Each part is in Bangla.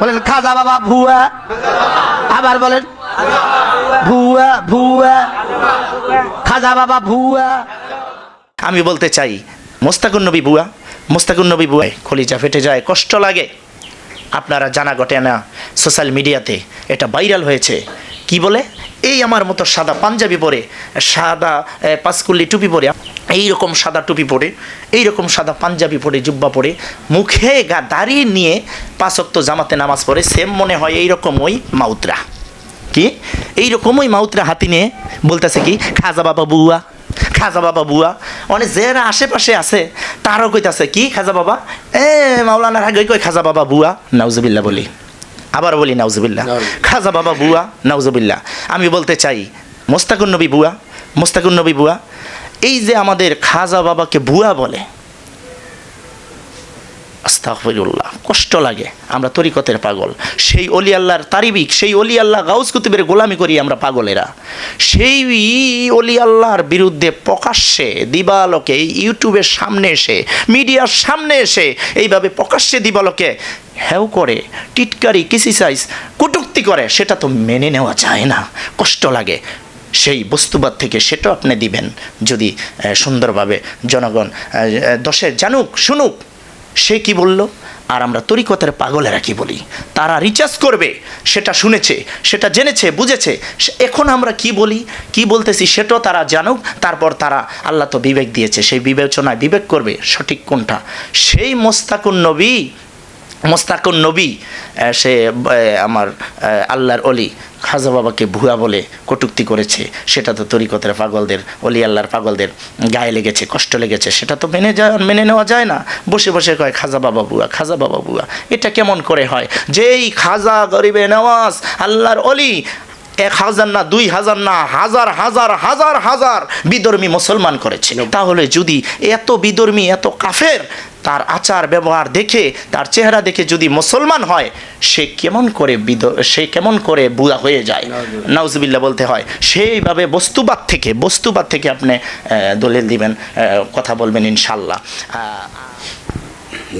বলেন, খাজা বাবা, ভুয়া। আবার বলেন, ভুয়া ভুয়া। খাজা বাবা, ভুয়া। আমি বলতে চাই, মোস্তাকুন নবী বুয়া মোস্তাকুন নবী বুয়ায় খলিজা ফেটে যায়, কষ্ট লাগে। আপনারা জানা ঘটে না, সোশ্যাল মিডিয়াতে এটা ভাইরাল হয়েছে। কি বলে? এই আমার মতো সাদা পাঞ্জাবি পরে, সাদা পাঁচকুল্লি টুপি পরে, এইরকম সাদা টুপি পরে, এইরকম সাদা পাঞ্জাবি পরে, জুব্বা পরে, মুখে গা দাঁড়িয়ে নিয়ে পাঁচক্ত জামাতে নামাজ পড়ে সেম মনে হয় এইরকম ওই মাউতরা। কি? এইরকমই মাউতরা হাতি নিয়ে বলতেছে কি, খাজা বাবা বুয়া, খাজা বাবা বুয়া। মানে যারা আশেপাশে আছে, তারও কইতাছে কি, খাজা বাবা? এ মাওলানার আগে কই, খাজা বাবা বুয়া? নাউজুবিল্লাহ বলি। আবার বলি নাউজুবিল্লাহ। খাজা বাবা বুয়া নাউজুবিল্লাহ। আমি বলতে চাই মোস্তাকুর নবী বুয়া মোস্তাকুর নবী বুয়া এই যে আমাদের খাজা বাবাকে বুয়া বলে আস্তাগফিরুল্লাহ, কষ্ট লাগে, আমরা তরিকতের পাগল। সেই অলি আল্লাহর তারিবিক, সেই অলি আল্লাহ গাউস কুতুবের গোলামি করি আমরা পাগলেরা। সেই অলি আল্লাহর বিরুদ্ধে প্রকাশ্যে দিবালোকে ইউটিউবের সামনে এসে, মিডিয়ার সামনে এসে, এইভাবে প্রকাশ্যে দিবালোকে হেউ করে, টিটকারি কিসিসাইজ কটুক্তি করে, সেটা তো মেনে নেওয়া যায় না। কষ্ট লাগে। সেই বস্তুবাদ থেকে সেটাও আপনি দিবেন। যদি সুন্দরভাবে জনগণ দশের জানুক, শুনুক সে কি বলল? আর আমরা তরিকতের পাগলেরা কি বলি? তারা রিচার্জ করবে, সেটা শুনেছে, সেটা জেনেছে, বুঝেছে। এখন আমরা কি বলি? কি বলতেছি সেটাও তারা জানুক, তারপর তারা আল্লাহ তো বিবেক দিয়েছে। সেই বিবেচনায় বিবেক করবে সঠিক কোনটা? সেই মোস্তাকুন নবী মোস্তাকুন নবী সে আমার আল্লাহর অলি, খাজা বাবাকে ভুয়া বলে কটুক্তি করেছে। সেটা তো তরিকতের পাগলদের, অলি আল্লাহর পাগলদের গায়ে লেগেছে, কষ্ট লেগেছে। সেটা তো মেনে যায় মেনে নেওয়া যায় না। বসে বসে কয়, খাজা বাবা বুয়া খাজা বাবা বুয়া এটা কেমন করে হয়? যেই খাজা গরিবে নওয়াজ আল্লাহর অলি এক হাজার না দুই হাজার না হাজার হাজার হাজার হাজার বিধর্মী মুসলমান করেছে তাহলে যদি এত বিধর্মী এত কাফের তার আচার ব্যবহার দেখে তার চেহারা দেখে যদি মুসলমান হয় সে কেমন করে সে কেমন করে বুয়া হয়ে যায়? নাউজবিল্লা বলতে হয় সেইভাবে বস্তুবাদ থেকে বস্তুবাদ থেকে আপনি দলিল দিবেন কথা বলবেন ইনশাল্লাহ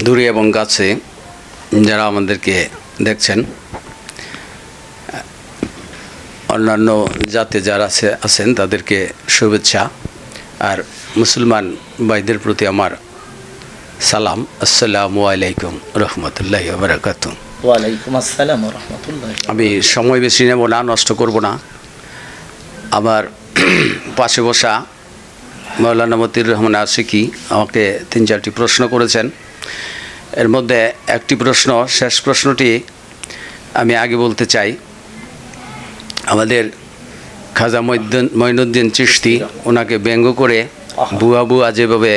দূরে এবং কাছে যারা আমাদেরকে দেখছেন অন্যান্য জাতে যারা আছে আছেন তাদেরকে শুভেচ্ছা। আর মুসলমান ভাইদের প্রতি আমার সালাম। আসসালামু আলাইকুম রহমতুল্লাহ বারাকাত ওয়ালাইকুম আসসালাম রহমতুল্লাহ আমি সময় বেশি নেব না নষ্ট করব না। আমার পাশে বসা মৌলানা মতির রহমান আশিকি আমাকে তিন চারটি প্রশ্ন করেছেন। এর মধ্যে একটি প্রশ্ন শেষ প্রশ্নটি আমি আগে বলতে চাই। আমাদের খাজা মঈনুদ্দিন চিশতি ওনাকে ব্যঙ্গ করে বুয়া বুয়া যেভাবে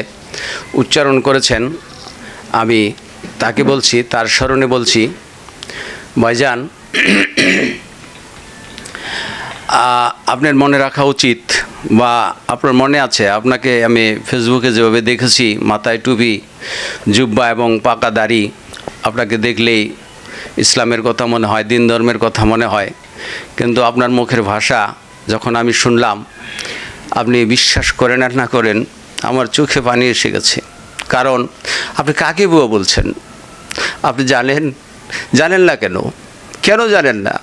উচ্চারণ করেছেন আমি তাকে বলছি তার স্মরণে বলছি ভাইজান আপনার মনে রাখা উচিত বা আপনার মনে আছে আপনাকে আমি ফেসবুকে যেভাবে দেখেছি মাথায় টুপি জুব্বা এবং পাকা দাড়ি আপনাকে দেখলেই ইসলামের কথা মনে হয় দিন ধর্মের কথা মনে হয় কিন্তু আপনার মুখের ভাষা যখন আমি শুনলাম, আপনি বিশ্বাস করেন আর না করেন, আমার চোখে পানি এসে গেছে। কারণ আপনি কাকে বুয়া বলছেন? আপনি জানেন? জানেন না কেন? কেন জানেন না?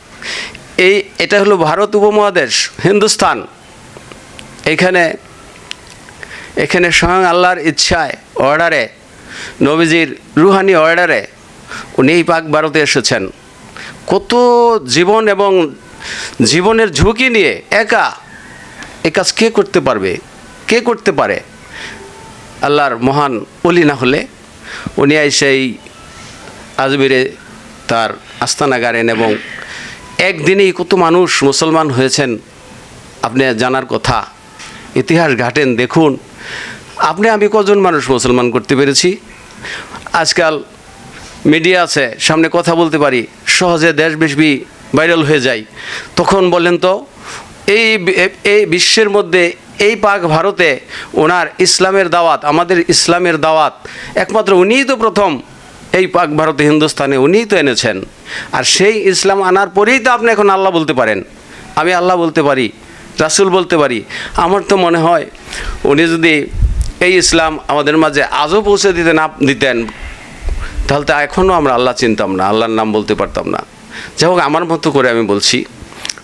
এই, এটা হলো ভারত উপমহাদেশ, হিন্দুস্তান। এখানে এখানে স্বয়ং আল্লাহর ইচ্ছায় অর্ডারে নবীজির রুহানি অর্ডারে উনি এই পাক ভারতে এসেছেন। কত জীবন এবং জীবনের ঝুঁকি নিয়ে একা এ কাজ কে করতে পারবে? কে করতে পারে? আল্লাহর মহান অলি না হলে উনি সেই আজমিরে তার আস্তানা গাড়েন এবং একদিনেই কত মানুষ মুসলমান হয়েছেন। আপনি জানার কথা, ইতিহাস ঘাটেন, দেখুন। আপনি, আমি কজন মানুষ মুসলমান করতে পেরেছি? আজকাল মিডিয়া আছে, সামনে কথা বলতে পারি। সহজে দেশ দেশব্যাপী ভাইরাল হয়ে যায়। তখন বলেন তো, এই এই বিশ্বের মধ্যে এই পাক ভারতে ওনার ইসলামের দাওয়াত, আমাদের ইসলামের দাওয়াত, একমাত্র উনিই তো প্রথম এই পাক ভারতে হিন্দুস্তানে উনিই তো এনেছেন। আর সেই ইসলাম আনার পরেই তো আপনি এখন আল্লাহ বলতে পারেন। আমি আল্লাহ বলতে পারি, রাসুল বলতে পারি। আমার তো মনে হয়, উনি যদি এই ইসলাম আমাদের মাঝে আজও পৌঁছে দিতে না, দিতেন তাহলে তো এখনও আমরা আল্লাহ চিনতাম না আল্লাহর নাম বলতে পারতাম না। যাই হোক আমার মতো করে আমি বলছি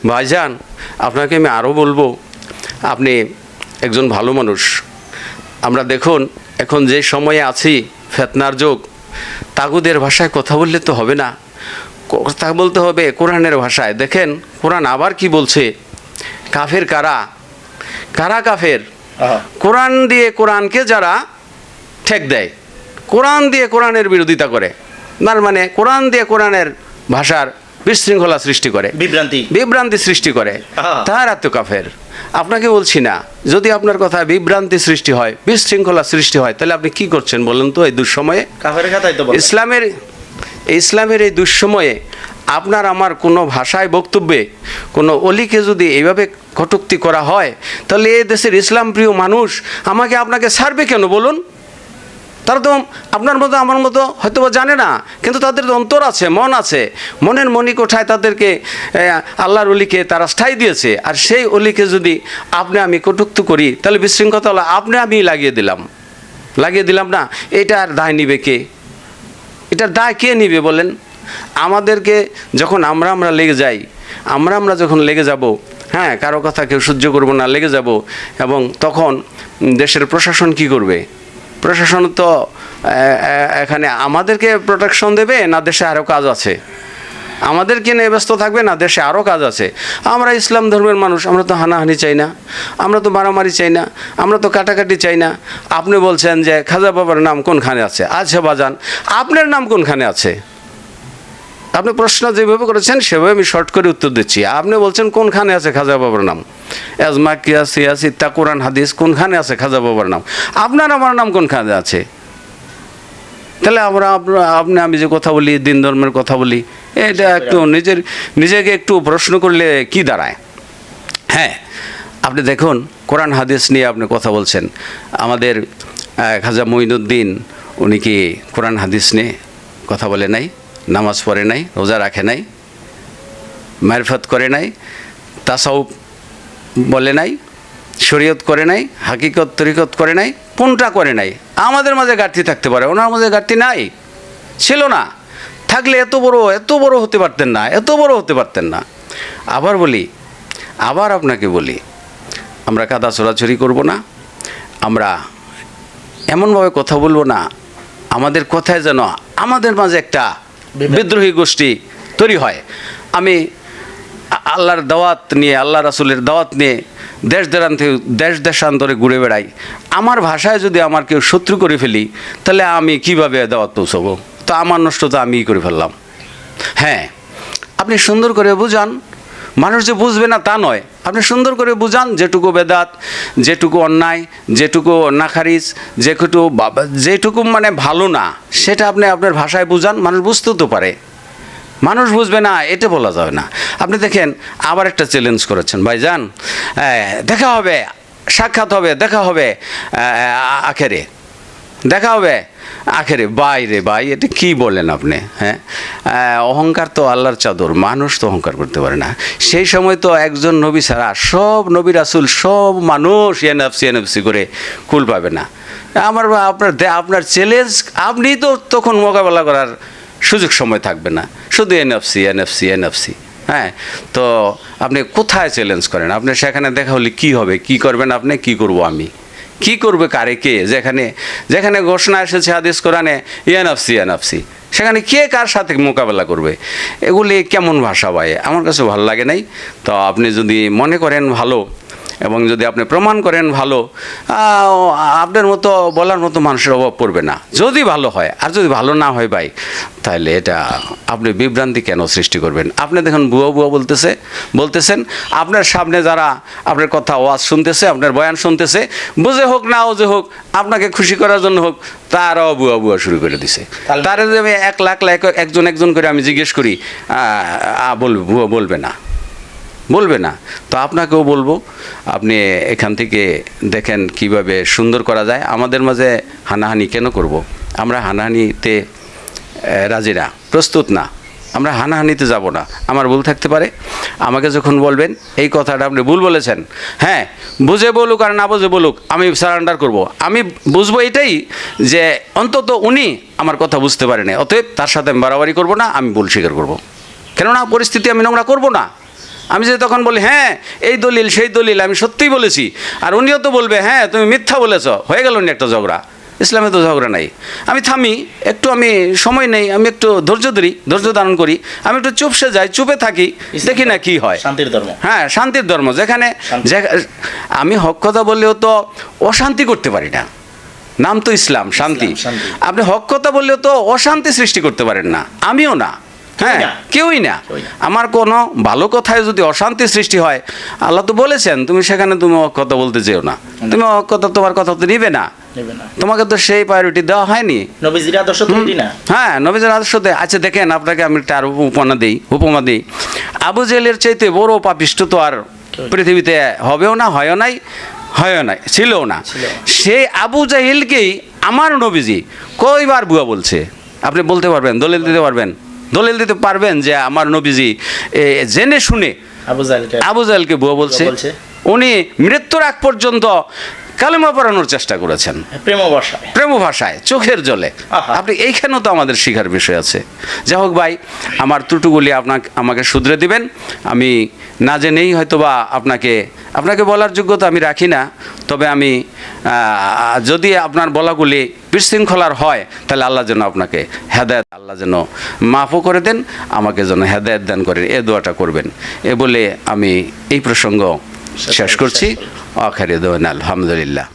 ভাইজান আপনাকে আমি আরও বলব আপনি একজন ভালো মানুষ। আমরা দেখুন এখন যে সময়ে আছি ফেতনার যুগ তাগুদের ভাষায় কথা বললে তো হবে না। কথা বলতে হবে কোরআনের ভাষায়। দেখেন কোরআন আবার কি বলছে? কাফের কারা? কারা কাফের? কোরআন দিয়ে কোরআনকে যারা ঠেক দেয়। কোরআন দিয়ে কোরআনের বিরোধিতা করে। তার মানে কোরআন দিয়ে কোরআনের ভাষার বিশৃঙ্খলা সৃষ্টি করে। বিভ্রান্তি। বিভ্রান্তি সৃষ্টি করে। তার এত কাফের। আপনাকে বলছি না যদি আপনার কথা বিভ্রান্তি সৃষ্টি হয় বিশৃঙ্খলা সৃষ্টি হয় তাহলে আপনি কি করছেন বলেন তো এই দুঃসময়ে? কাফের তো ইসলামের ইসলামের এই দুঃসময়ে আপনার আমার কোনো ভাষায় বক্তব্যে কোনো অলিকে যদি এইভাবে কটুক্তি করা হয় তাহলে এই দেশের ইসলাম প্রিয় মানুষ আমাকে আপনাকে সারবে কেন বলুন? তারা তো আপনার মতো আমার মতো হয়তো জানে না কিন্তু তাদের অন্তর আছে মন আছে। মনের মণিকোঠায় তাদেরকে আহ, আল্লাহর অলিকে তারা স্থায়ী দিয়েছে। আর সেই অলিকে যদি আপনি আমি কটুক্ত করি তাহলে বিশৃঙ্খলা আপনি আমি লাগিয়ে দিলাম। লাগিয়ে দিলাম না এটার দায় নিবে কে? এটার দায় কে নিবে বলেন? আমাদেরকে যখন আমরা আমরা লেগে যাই আমরা আমরা যখন লেগে যাব হ্যাঁ কারও কথা কেউ সহ্য করব না লেগে যাব এবং তখন দেশের প্রশাসন কি করবে? প্রশাসন তো এখানে আমাদেরকে প্রোটেকশন দেবে না দেশে আরও কাজ আছে? আমাদেরকে নিয়ে ব্যস্ত থাকবে না দেশে আরও কাজ আছে? আমরা ইসলাম ধর্মের মানুষ, আমরা তো হানাহানি চাই না। আমরা তো মারামারি চাই না। আমরা তো কাটাকাটি চাই না। আপনি বলছেন যে খাজা বাবার নাম কোনখানে আছে? আছে বাজান, আপনার নাম কোনখানে আছে? আপনি প্রশ্ন যেভাবে করেছেন, সেভাবে আমি শর্ট করে উত্তর দিচ্ছি। আপনি বলছেন, কোনখানে আছে খাজা বাবার নাম? এজমা, কিয়াস সিয়াস ইত্তা, কোরআন, হাদিস, কোনখানে আছে খাজা বাবার নাম? আপনার, আমার নাম কোনখানে আছে? তাহলে আমরা আপনি আমি যে কথা বলি, দিন ধর্মের কথা বলি, এটা একটু নিজের, নিজেকে একটু প্রশ্ন করলে কি দাঁড়ায়? হ্যাঁ আপনি দেখুন, কোরআন, হাদিস নিয়ে আপনি কথা বলছেন। আমাদের খাজা মঈনুদ্দিন, উনি কি কোরআন, হাদিস নিয়ে কথা বলে নাই? নামাজ পড়ে নাই, রোজা রাখে নাই, মারফত করে নাই তাসাউ বলে নাই, শরীয়ত করে নাই, হাকিকত, তরিকত করে নাই, কোনটা করে নাই? আমাদের মাঝে ঘাটতি থাকতে পারে, ওনার মাঝে ঘাটতি নাই। ছিল না। থাকলে এত বড় এত বড় হতে পারতেন না, এত বড় হতে পারতেন না। আবার বলি, আবার আপনাকে বলি, আমরা কাদা চোরাচুরি করব না, আমরা এমনভাবে কথা বলব না, আমাদের কথায় যেন আমাদের মাঝে একটা বিদ্রোহী গোষ্ঠী তৈরি হয়। আমি আল্লাহর দাওয়াত নিয়ে আল্লাহ রাসুলের দাওয়াত নিয়ে দেশ দেশান্তে দেশ দেশান্তরে ঘুরে বেড়াই। আমার ভাষায় যদি আমার কেউ শত্রু করে ফেলি, তাহলে আমি কীভাবে দাওয়াত পৌঁছবো? তো আমার নষ্ট তো আমিই করে ফেললাম। হ্যাঁ আপনি সুন্দর করে বুঝান। মানুষ যে বুঝবে না তা নয়। আপনি সুন্দর করে বুঝান যেটুকু বেদাত যেটুকু অন্যায় যেটুকু নাখারিজ যেটুকু যেটুকু মানে ভালো না সেটা আপনি আপনার ভাষায় বুঝান মানুষ বুঝতেও তো পারে। মানুষ বুঝবে না এটা বলা যাবে না। আপনি দেখেন আবার একটা চ্যালেঞ্জ করেছেন ভাইজান। আহ, দেখা হবে সাক্ষাৎ হবে দেখা হবে আখেরে। দেখা হবে। আখেরে, বাইরে, ভাই, এটা কি বলেন আপনি হ্যাঁ? অহংকার তো আল্লাহর চাদর, মানুষ তো অহংকার করতে পারে না। সেই সময় তো একজন নবী ছাড়া সব নবী রাসুল, সব মানুষ এনএফসি এনএফসি করে কুল পাবে না। আমার আপনার আপনার চ্যালেঞ্জ আপনি তো তখন মোকাবেলা করার সুযোগ সময় থাকবে না। শুধু এনএফসি এনএফসি এনএফসি হ্যাঁ? তো আপনি কোথায় চ্যালেঞ্জ করেন? আপনি সেখানে দেখা হলে কি হবে? কি করবেন আপনি? কি করব আমি? কি করবে কারে কে? যেখানে যেখানে ঘোষণা এসেছে আদেশ কোরআনে এনএফসি এনএফসি সেখানে কে কার সাথে মোকাবেলা করবে? এগুলি কেমন ভাষা ভাই? আমার কাছে ভালো লাগে নাই। তো আপনি যদি মনে করেন ভালো এবং যদি আপনি প্রমাণ করেন ভালো আপনার মতো বলার মতো মানুষের অভাব পড়বে না। যদি ভালো হয় আর যদি ভালো না হয় ভাই তাহলে এটা আপনি বিভ্রান্তি কেন সৃষ্টি করবেন? আপনি দেখুন বুয়া বুয়া বলতেছে বলতেছেন আপনার সামনে যারা আপনার কথা ওয়াজ শুনতেছে আপনার বয়ান শুনতেছে বুঝে হোক না ওজে হোক আপনাকে খুশি করার জন্য হোক তারাও বুয়া বুয়া শুরু করে দিছে। তারা যদি আমি এক লাখ লাখ একজন একজন করে আমি জিজ্ঞেস করি বলবে বুয়া বলবে না। বলবে না। তো আপনাকেও বলব, আপনি এখান থেকে দেখেন কীভাবে সুন্দর করা যায়। আমাদের মাঝে হানাহানি কেন করব। আমরা হানাহানিতে রাজি না প্রস্তুত না। আমরা হানাহানিতে যাব না। আমার ভুল থাকতে পারে। আমাকে যখন বলবেন, এই কথাটা আপনি ভুল বলেছেন। হ্যাঁ বুঝে বলুক আর না বুঝে বলুক, আমি সারেন্ডার করব। আমি বুঝব এটাই যে অন্তত উনি আমার কথা বুঝতে পারেনি। অতএব তার সাথে আমি বাড়াবাড়ি করব না, আমি ভুল স্বীকার করব। কেননা পরিস্থিতি আমি নোংরা করব না। আমি যদি তখন বলি হ্যাঁ এই দলিল সেই দলিল আমি সত্যিই বলেছি। আর উনিও তো বলবে হ্যাঁ তুমি মিথ্যা বলেছ হয়ে গেল নি একটা ঝগড়া। ইসলামে তো ঝগড়া নাই। আমি থামি একটু আমি সময় নেই আমি একটু ধৈর্য ধরি ধৈর্য ধারণ করি। আমি একটু চুপসে যাই চুপে থাকি দেখি না কি হয়। শান্তির ধর্ম। হ্যাঁ শান্তির ধর্ম যেখানে আমি হক কথা বললেও তো অশান্তি করতে পারি না। নাম তো ইসলাম শান্তি। শান্তি। আপনি হক কথা বললেও তো অশান্তি সৃষ্টি করতে পারেন না। আমিও না। হ্যাঁ কেউই না। আমার কোনো ভালো কথায় যদি অশান্তি সৃষ্টি হয় আল্লাহ তো বলেছেন তুমি সেখানে তুমি কথা বলতে যেও না। তুমি কথা তোমার কথা তো নিবে না। তোমাকে তো সেই প্রায়োরিটি দেওয়া হয়নি। নবীজির আদর্শ তৈরি না। হ্যাঁ নবীজের আদর্শতে আচ্ছা দেখেন আপনাকে আমি একটা আর উপমা দিই উপমা দিই। আবু জেলের চাইতে বড় পাপিষ্ট তো আর পৃথিবীতে হবেও না হয়ও নাই হয়ও নাই ছিলও না। সেই আবু জাহিলকেই আমার নবীজি কয়বার বুয়া বলছে? আপনি বলতে পারবেন দলিল দিতে পারবেন? দলিল দিতে পারবেন যে আমার নবীজি জেনে শুনে আবুজালকে জাহেলকে বলছে বলছে। উনি মৃত্যুর আগ পর্যন্ত কালেমা পড়ানোর চেষ্টা করেছেন। প্রেম বর্ষায় প্রেম ভাষায় চোখের জলে। আপনি এইখানেও তো আমাদের শিখার বিষয় আছে। যাই হোক ভাই আমার ত্রুটুগুলি আপনাকে আমাকে শুধরে দিবেন। আমি না জেনেই হয়তো বা আপনাকে আপনাকে বলার যোগ্যতা আমি রাখি না। তবে আমি যদি আপনার বলাগুলি বিশৃঙ্খলার হয় তাহলে আল্লাহ যেন আপনাকে হেদায়ত আল্লাহ যেন মাফও করে দেন আমাকে যেন হেদায়ত দান করেন। এ দোয়াটা করবেন। এ বলে আমি এই প্রসঙ্গ শেষ করছি। আখারি দেওয়ান আলহামদুলিল্লাহ।